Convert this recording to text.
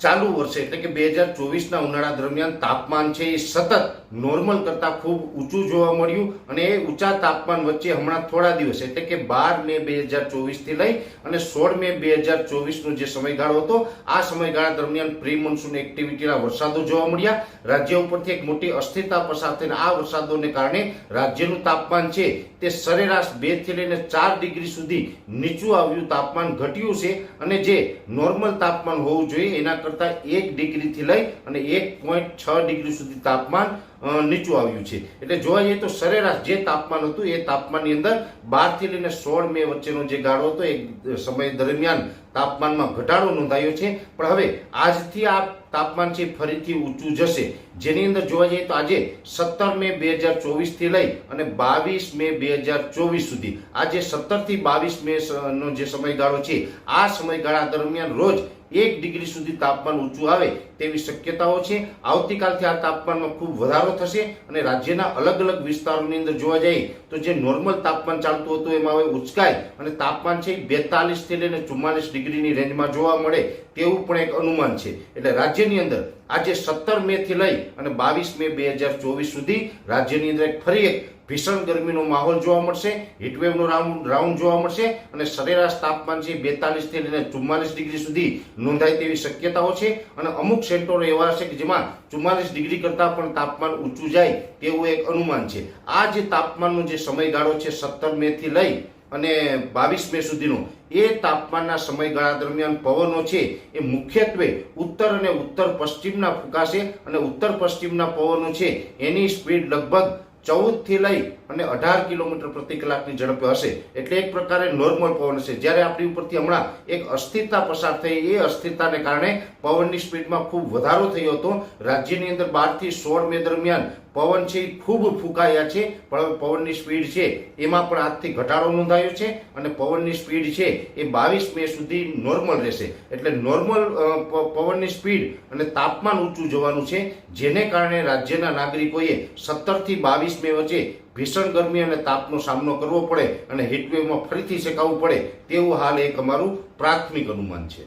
ચાલુ વર્ષે એટલે કે બે હજાર ચોવીસના ઉનાળા દરમિયાન તાપમાન છે એ સતત નોર્મલ કરતાં ખૂબ ઊંચું જોવા મળ્યું અને એ ઊંચા તાપમાન વચ્ચે હમણાં થોડા દિવસ એટલે કે બાર મે બે હજાર ચોવીસથી લઈ અને સોળ મે બે હજાર ચોવીસનો જે સમયગાળો હતો, આ સમયગાળા દરમિયાન પ્રી મોન્સૂન એક્ટિવિટીના વરસાદો જોવા મળ્યા. રાજ્ય ઉપરથી એક મોટી અસ્થિરતા પસાર થઈને આ વરસાદોને કારણે રાજ્યનું તાપમાન છે તે સરેરાશ બેથી લઈને ચાર ડિગ્રી સુધી નીચું આવ્યું તાપમાન ઘટ્યું છે અને જે નોર્મલ તાપમાન હોવું જોઈએ એના કરતાં એક ડિગ્રીથી લઈ અને એક પોઈન્ટ છ ડિગ્રી સુધી તાપમાન નીચું આવ્યું છે. એટલે જોવા જઈએ તો સરેરાશ જે તાપમાન હતું એ તાપમાનની અંદર બારથી લઈને સોળ મે વચ્ચેનો જે ગાળો હતો એ સમય દરમિયાન તાપમાનમાં ઘટાડો નોંધાયો છે. પણ હવે આજથી આ તાપમાન છે ફરીથી ઊંચું જશે. જેની અંદર જોવા જઈએ તો આજે સત્તર મે બે હજાર ચોવીસથી લઈ અને બાવીસ મે બે હજાર ચોવીસ સુધી. આજે સત્તરથી બાવીસ મે નો જે સમયગાળો છે, આ સમયગાળા દરમિયાન રોજ એક ડિગ્રી સુધી તાપમાન ઊંચું આવે તેવી શક્યતાઓ છે. આવતીકાલથી આ તાપમાનમાં ખૂબ વધારો થશે અને રાજ્યના અલગ અલગ વિસ્તારોની અંદર જોવા જઈએ તો જે નોર્મલ તાપમાન ચાલતું હતું એમાં હવે ઉચકાય અને તાપમાન છે બેતાલીસથી લઈને ચુમ્માલીસ ડિગ્રીની રેન્જમાં જોવા મળે તેવું પણ એક અનુમાન છે. એટલે રાજ્યની અંદર આજે સત્તર મે થી લઈ અને બાવીસ મે બે હજાર ચોવીસ સુધી રાજ્યની અંદર ફરી એક ભીષણ ગરમીનો માહોલ જોવા મળશે. હીટવેવનો રાઉન્ડ રાઉન્ડ જોવા મળશે અને સરેરાશ તાપમાન છે બેતાલીસથી લઈને ચુમ્માલીસ ડિગ્રી સુધી નોંધાય તેવી શક્યતાઓ છે. અને અમુક સેન્ટરો એવા છે કે જેમાં ચુમ્માલીસ ડિગ્રી કરતાં પણ તાપમાન ઊંચું જાય તેવું એક અનુમાન છે. આ જે તાપમાનનો જે સમયગાળો છે સત્તર મેથી લઈ અને બાવીસ મે સુધીનો. એ તાપમાનના સમયગાળા દરમિયાન પવનો છે એ મુખ્યત્વે ઉત્તર અને ઉત્તર પશ્ચિમના ફૂંકાશે અને ઉત્તર પશ્ચિમના પવનો છે એની સ્પીડ લગભગ ચૌદથી લઈ અને અઢાર કિલોમીટર પ્રતિ કલાકની ઝડપે હશે. એટલે એક પ્રકારે નોર્મલ પવન હશે. જ્યારે આપણી ઉપરથી હમણાં એક અસ્થિરતા પસાર થઈ, એ અસ્થિરતાને કારણે પવનની સ્પીડમાં ખૂબ વધારો થયો હતો. રાજ્યની અંદર બારથી સોળ મે દરમિયાન પવન છે ખૂબ ફૂંકાયા છે, પણ પવનની સ્પીડ છે, એમાં પણ આજથી ઘટાડો નોંધાયો છે અને પવનની સ્પીડ છે, એ બાવીસ મે સુધી નોર્મલ રહેશે. એટલે નોર્મલ પવનની સ્પીડ અને તાપમાન ઊંચું જવાનું છે, જેને કારણે રાજ્યના નાગરિકોએ સત્તરથી બાવીસ મે વચ્ચે ભીષણ ગરમી અને તાપનો સામનો કરવો પડે અને હીટવેવમાં ફરીથી શેકાવવું પડે, તેવું હાલ એક અમારું પ્રાથમિક અનુમાન છે.